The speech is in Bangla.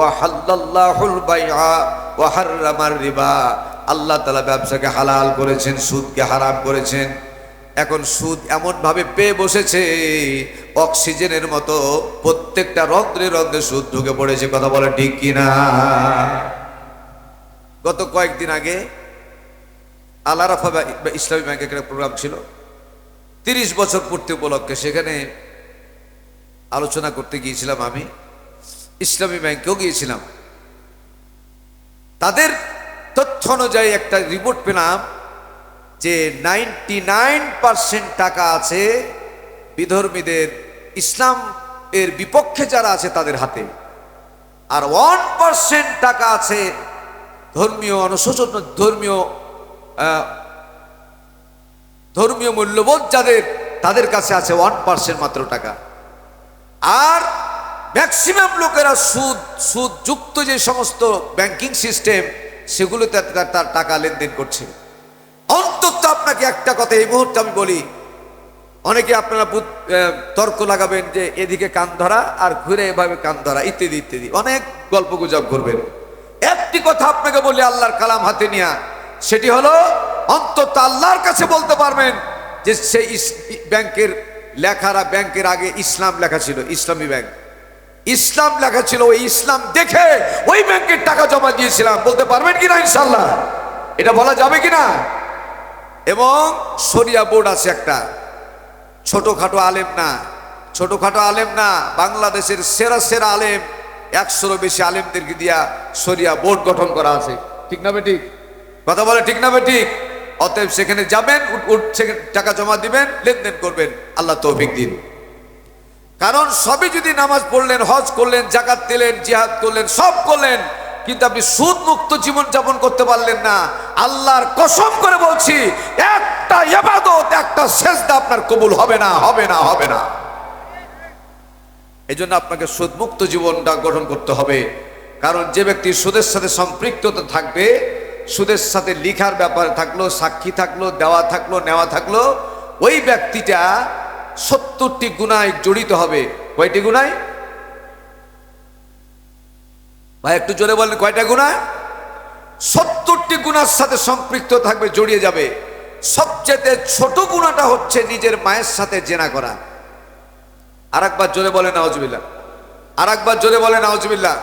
ওয়াহাল্লাল্লাহুল বাইআ ওয়া হাররামার রিবা। আল্লাহ তাআলা ব্যবসাকে হালাল করেছেন, সুদকে হারাম করেছেন। এখন সুদ এমন ভাবে পেয়ে বসেছে, অক্সিজেনের মতো প্রত্যেকটা রন্ধ্রে রন্ধ্রে সুদ ঢুকে পড়েছে, কথা বলে ঠিক কিনা গত কয়েকদিন আগে আল আরাফা বা বা ইসলামী ব্যাংকে একটা প্রোগ্রাম ছিল, তিরিশ বছর পূর্তি উপলক্ষে সেখানে আলোচনা করতে গিয়েছিলাম আমি। ইসলামী ব্যাংকেও গিয়েছিলাম। তাদের তথ্য অনুযায়ী একটা রিপোর্ট পেলাম যে নাইনটি নাইন টাকা আছে বিধর্মীদের, ইসলাম এর বিপক্ষে যারা আছে তাদের হাতে। আর ওয়ান পার্সেন্ট টাকা আছে ধর্মীয় অনুশোচন, ধর্মীয় ধর্মীয় মূল্যবোধ যাদের, তাদের কাছে আছে ওয়ান পার্সেন্ট মাত্র টাকা। আর ম্যাক্সিমাম লোকেরা সুদ সুদ যুক্ত যে সমস্ত ব্যাংকিং সিস্টেম সেগুলোতে তার টাকা লেনদেন করছে। অন্তত আপনাকে একটা কথা এই মুহূর্তে আমি বলি, অনেকে আপনারা তর্ক লাগাবেন যে এদিকে কান ধরা আর ঘুরে এভাবে কান ধরা, ইত্যাদি ইত্যাদি। অনেক গল্প গুজব করবেন। একটি কথা আপনাকে বলি আল্লাহর কালাম হাতে নিয়া, সেটি হলো, অন্তত আল্লাহর কাছে বলতে পারবেন যে সেই ব্যাংকের লেখারা, ব্যাংকের আগে ইসলাম লেখা ছিল, ইসলামী ব্যাংক। ইসলাম লেখা ছিল, ওই ইসলাম দেখে ওই ব্যাংকের টাকা জমা দিয়েছিলাম। বলতে পারবেন কিনা ইনশাল্লাহ এটা বলা যাবে কিনা? এবং সরিয়া বোর্ড আছে একটা। ছোটখাটো আলেম না। ছোটখাটো আলেম না, বাংলাদেশের সেরা সেরা আলেম। একশোরও বেশি আলেমদেরকে দিয়া সরিয়া বোর্ড গঠন করা আছে। ঠিক না ঠিক কথা বলে ঠিক না ঠিক অতএব সেখানে যাবেন সেখানে টাকা জমা দিবেন, লেনদেন করবেন। আল্লাহ তৌফিক দিন। কারণ সবই যদি নামাজ পড়লেন, হজ করলেন, জাকাত দিলেন, জিহাদ করলেন, সব করলেন, কিন্তু আপনি সুদ মুক্ত জীবন যাপন করতে পারলেন না। আল্লাহর কসম করে বলছি, একটা ইবাদত, একটা সেজদা আপনার কবুল হবে না হবে না হবে না। এই জন্য আপনাকে সুদমুক্ত জীবনটা গঠন করতে হবে। কারণ যে ব্যক্তি সুদের সাথে সম্পৃক্ততা থাকবে, সুদের সাথে লিখার ব্যাপারে থাকল, সাক্ষী থাকল, দেওয়া থাকল, নেওয়া থাকল, ওই ব্যক্তিটা সত্তরটি গুণায় জড়িত হবে। কয়টি গুণায়? ভাই, একটু জোরে বলেন, কয়টা গুণা সত্তরটি গুণার সাথে সম্পৃক্ত থাকবে, জড়িয়ে যাবে। সবচেয়ে ছোট গুণাটা হচ্ছে নিজের মায়ের সাথে জেনা করা। আর একবার জোরে বলে নাওজবিল্লা আর একবার জোরে বলে নাওজবিল্লা